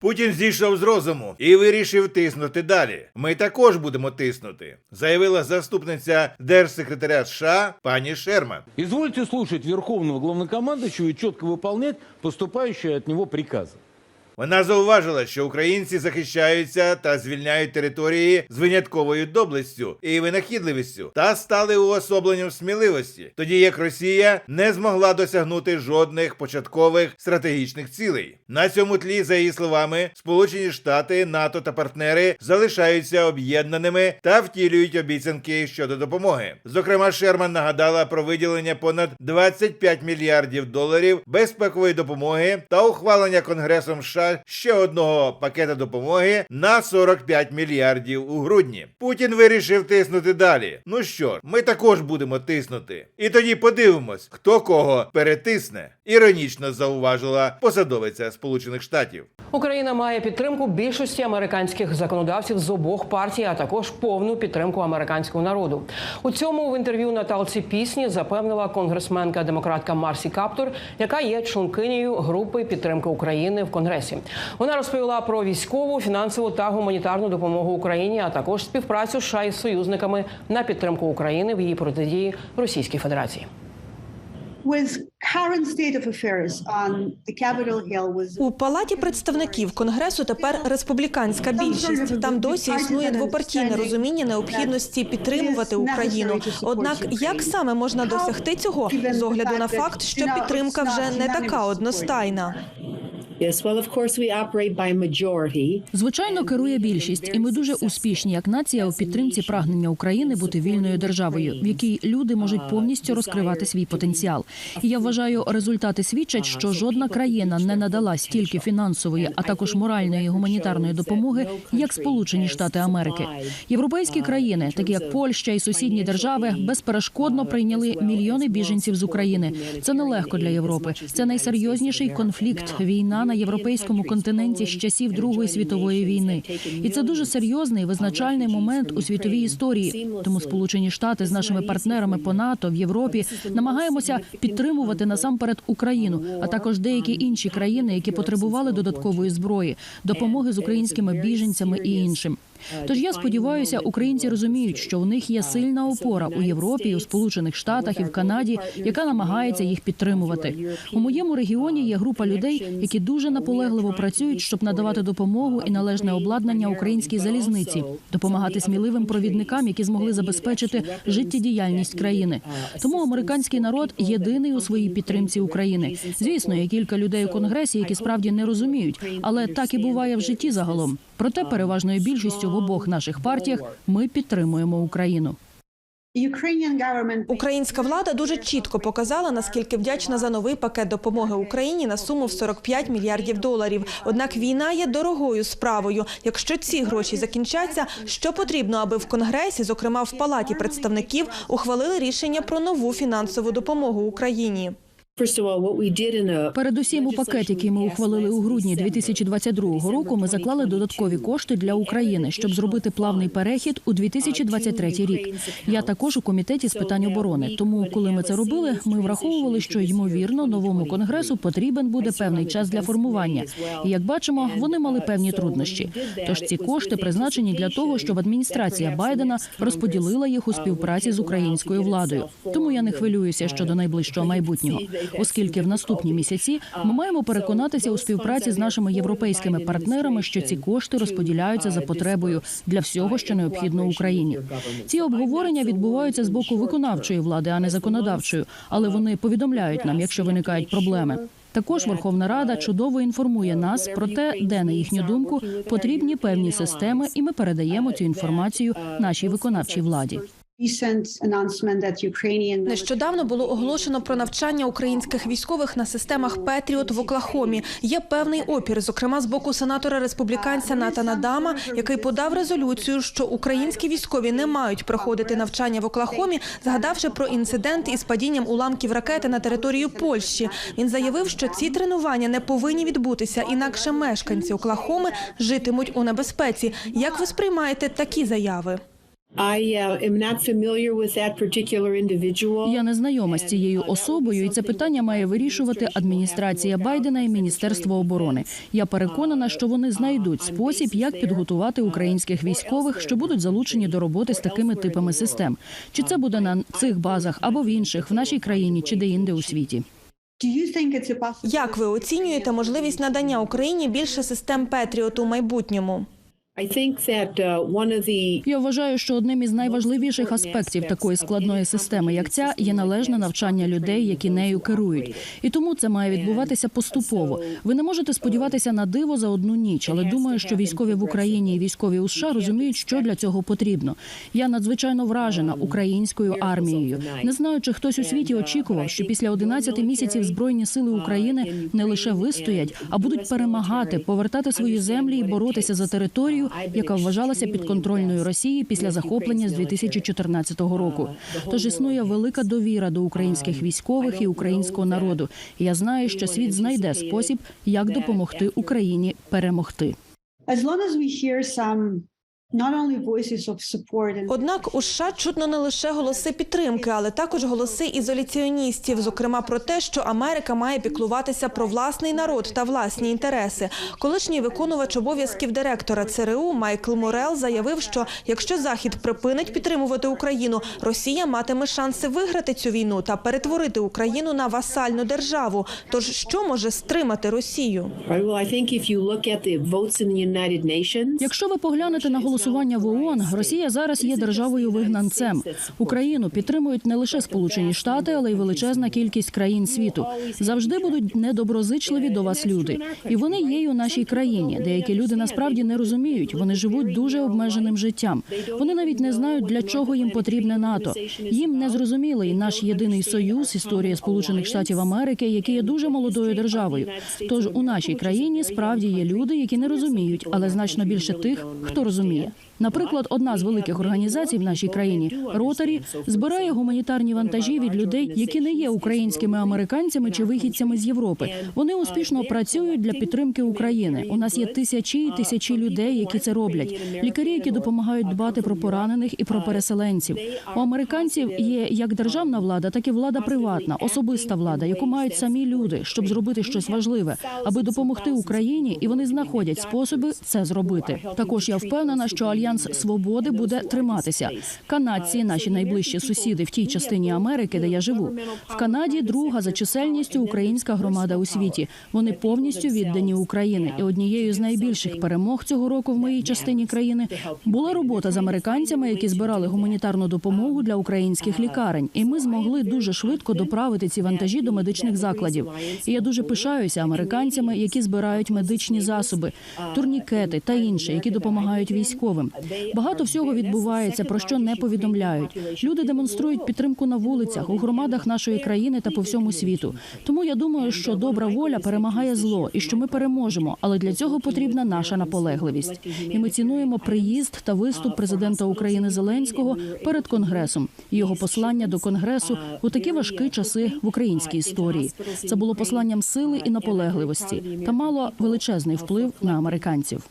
Путін зійшов з розуму і вирішив тиснути далі. Ми також будемо тиснути, заявила заступниця держсекретаря США пані Шерман. Ізвольте слухати Верховного головнокомандуючого і чітко виконувати поступаючі від нього приказы. Вона зауважила, що українці захищаються та звільняють території з винятковою доблестю і винахідливістю та стали уособленням сміливості, тоді як Росія не змогла досягнути жодних початкових стратегічних цілей. На цьому тлі, за її словами, Сполучені Штати, НАТО та партнери залишаються об'єднаними та втілюють обіцянки щодо допомоги. Зокрема, Шерман нагадала про виділення понад 25 мільярдів доларів безпекової допомоги та ухвалення Конгресом США ще одного пакета допомоги на 45 мільярдів у грудні. Путін вирішив тиснути далі. Ну що ж, ми також будемо тиснути. І тоді подивимось, хто кого перетисне. Іронічно зауважила посадовиця Сполучених Штатів. Україна має підтримку більшості американських законодавців з обох партій, а також повну підтримку американського народу. У цьому в інтерв'ю Наталці пісні запевнила конгресменка демократка Марсі Каптур, яка є членкинею групи підтримки України в Конгресі. Вона розповіла про військову, фінансову та гуманітарну допомогу Україні, а також співпрацю США із союзниками на підтримку України в її протидії Російській Федерації. У палаті представників конгресу тепер республіканська більшість. Там досі існує двопартійне розуміння необхідності підтримувати Україну. Однак, як саме можна досягти цього з огляду на факт, що підтримка вже не така одностайна? Звичайно, керує більшість, і ми дуже успішні як нація у підтримці прагнення України бути вільною державою, в якій люди можуть повністю розкривати свій потенціал. І я вважаю, результати свідчать, що жодна країна не надала стільки фінансової, а також моральної і гуманітарної допомоги, як Сполучені Штати Америки. Європейські країни, такі як Польща і сусідні держави, безперешкодно прийняли мільйони біженців з України. Це нелегко для Європи. Це найсерйозніший конфлікт війна на європейському континенті з часів Другої світової війни. І це дуже серйозний визначальний момент у світовій історії. Тому Сполучені Штати з нашими партнерами по НАТО в Європі намагаємося підтримувати насамперед Україну, а також деякі інші країни, які потребували додаткової зброї, допомоги з українськими біженцями і іншим. Тож я сподіваюся, українці розуміють, що у них є сильна опора у Європі, у Сполучених Штатах і в Канаді, яка намагається їх підтримувати. У моєму регіоні є група людей, які дуже наполегливо працюють, щоб надавати допомогу і належне обладнання українській залізниці, допомагати сміливим провідникам, які змогли забезпечити життєдіяльність країни. Тому американський народ єдиний у своїй підтримці України. Звісно, є кілька людей у конгресі, які справді не розуміють, але так і буває в житті загалом. Проте переважною більшістю в обох наших партіях ми підтримуємо Україну. Українська влада дуже чітко показала, наскільки вдячна за новий пакет допомоги Україні на суму в 45 мільярдів доларів. Однак війна є дорогою справою. Якщо ці гроші закінчаться, що потрібно, аби в конгресі, зокрема в палаті представників, ухвалили рішення про нову фінансову допомогу Україні. Передусім, у пакет, який ми ухвалили у грудні 2022 року, ми заклали додаткові кошти для України, щоб зробити плавний перехід у 2023 рік. Я також у комітеті з питань оборони. Тому, коли ми це робили, ми враховували, що ймовірно новому конгресу потрібен буде певний час для формування. І як бачимо, вони мали певні труднощі. Тож ці кошти призначені для того, щоб адміністрація Байдена розподілила їх у співпраці з українською владою. Тому я не хвилююся щодо найближчого майбутнього, оскільки в наступні місяці ми маємо переконатися у співпраці з нашими європейськими партнерами, що ці кошти розподіляються за потребою для всього, що необхідно Україні. Ці обговорення відбуваються з боку виконавчої влади, а не законодавчої, але вони повідомляють нам, якщо виникають проблеми. Також Верховна Рада чудово інформує нас про те, де на їхню думку потрібні певні системи, і ми передаємо цю інформацію нашій виконавчій владі. Нещодавно було оголошено про навчання українських військових на системах Петріот в Оклахомі. Є певний опір, зокрема з боку сенатора республіканця Натана Дама, який подав резолюцію, що українські військові не мають проходити навчання в Оклахомі, згадавши про інцидент із падінням уламків ракети на територію Польщі. Він заявив, що ці тренування не повинні відбутися, інакше мешканці Оклахоми житимуть у небезпеці. Як ви сприймаєте такі заяви? I uh, am not familiar with that particular individual. Я не знайома з цією особою, і це питання має вирішувати адміністрація Байдена і Міністерство оборони. Я переконана, що вони знайдуть спосіб, як підготувати українських військових, що будуть залучені до роботи з такими типами систем. Чи це буде на цих базах або в інших, в нашій країні, чи де-інде у світі. Як ви оцінюєте можливість надання Україні більше систем Петріот у майбутньому? Uh, Я вважаю, що одним із найважливіших аспектів такої складної системи, як ця, є належне навчання людей, які нею керують. І тому це має відбуватися поступово. Ви не можете сподіватися на диво за одну ніч, але думаю, що військові в Україні і військові у США розуміють, що для цього потрібно. Я надзвичайно вражена українською армією. Не знаю, чи хтось у світі очікував, що після 11 місяців збройні сили України не лише вистоять, а будуть перемагати, повертати свої землі і боротися за територію, яка вважалася підконтрольною Росії після захоплення з 2014 року. Тож існує велика довіра до українських військових і українського народу. І я знаю, що світ знайде спосіб, як допомогти Україні перемогти. As long as we hear some not only voices of support and Однак у США чутно не лише голоси підтримки, але також голоси ізоляціоністів, зокрема про те, що Америка має піклуватися про власний народ та власні інтереси. Колишній виконувач обов'язків директора ЦРУ Майкл Морел заявив, що якщо Захід припинить підтримувати Україну, Росія матиме шанси виграти цю війну та перетворити Україну на васальну державу. Тож що може стримати Росію? Якщо ви поглянете на голосування в ООН, Росія зараз є державою вигнанцем. Україну підтримують не лише Сполучені Штати, але й величезна кількість країн світу. Завжди будуть недоброзичливі до вас люди, і вони є й у нашій країні. Деякі люди насправді не розуміють. Вони живуть дуже обмеженим життям. Вони навіть не знають, для чого їм потрібне НАТО. Їм не зрозумілий наш єдиний союз, історія Сполучених Штатів Америки, який є дуже молодою державою. Тож у нашій країні справді є люди, які не розуміють, але значно більше тих, хто розуміє. you. Наприклад, одна з великих організацій в нашій країні Ротарі збирає гуманітарні вантажі від людей, які не є українськими американцями чи вихідцями з Європи. Вони успішно працюють для підтримки України. У нас є тисячі і тисячі людей, які це роблять. Лікарі, які допомагають дбати про поранених і про переселенців. У американців є як державна влада, так і влада приватна, особиста влада, яку мають самі люди, щоб зробити щось важливе, аби допомогти Україні, і вони знаходять способи це зробити. Також я впевнена, що альянс свободи буде триматися. Канадці, наші найближчі сусіди в тій частині Америки, де я живу. В Канаді друга за чисельністю українська громада у світі. Вони повністю віддані Україні. І однією з найбільших перемог цього року в моїй частині країни була робота з американцями, які збирали гуманітарну допомогу для українських лікарень. І ми змогли дуже швидко доправити ці вантажі до медичних закладів. І я дуже пишаюся американцями, які збирають медичні засоби, турнікети та інше, які допомагають військовим. Багато всього відбувається, про що не повідомляють. Люди демонструють підтримку на вулицях, у громадах нашої країни та по всьому світу. Тому я думаю, що добра воля перемагає зло і що ми переможемо. Але для цього потрібна наша наполегливість. І ми цінуємо приїзд та виступ президента України Зеленського перед конгресом. і Його послання до конгресу у такі важкі часи в українській історії. Це було посланням сили і наполегливості та мало величезний вплив на американців.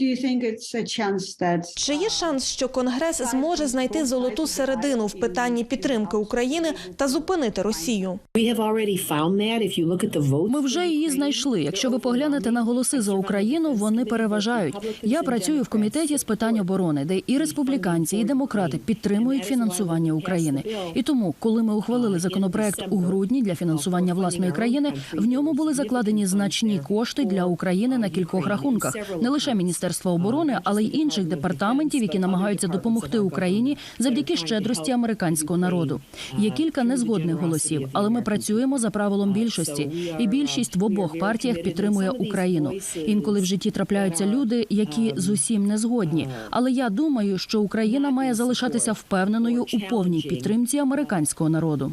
Do you think it's a chance that Чи є шанс, що Конгрес зможе знайти золоту середину в питанні підтримки України та зупинити Росію? we have already found that. If you look at the votes, Ми вже її знайшли. Якщо ви поглянете на голоси за Україну, вони переважають. Я працюю в комітеті з питань оборони, де і республіканці, і демократи підтримують фінансування України. І тому, коли ми ухвалили законопроект у грудні для фінансування власної країни, в ньому були закладені значні кошти для України на кількох рахунках, не лише міністерства оборони, але й інших департаментів, які намагаються допомогти Україні завдяки щедрості американського народу. Є кілька незгодних голосів, але ми працюємо за правилом більшості, і більшість в обох партіях підтримує Україну. Інколи в житті трапляються люди, які з усім не згодні. Але я думаю, що Україна має залишатися впевненою у повній підтримці американського народу.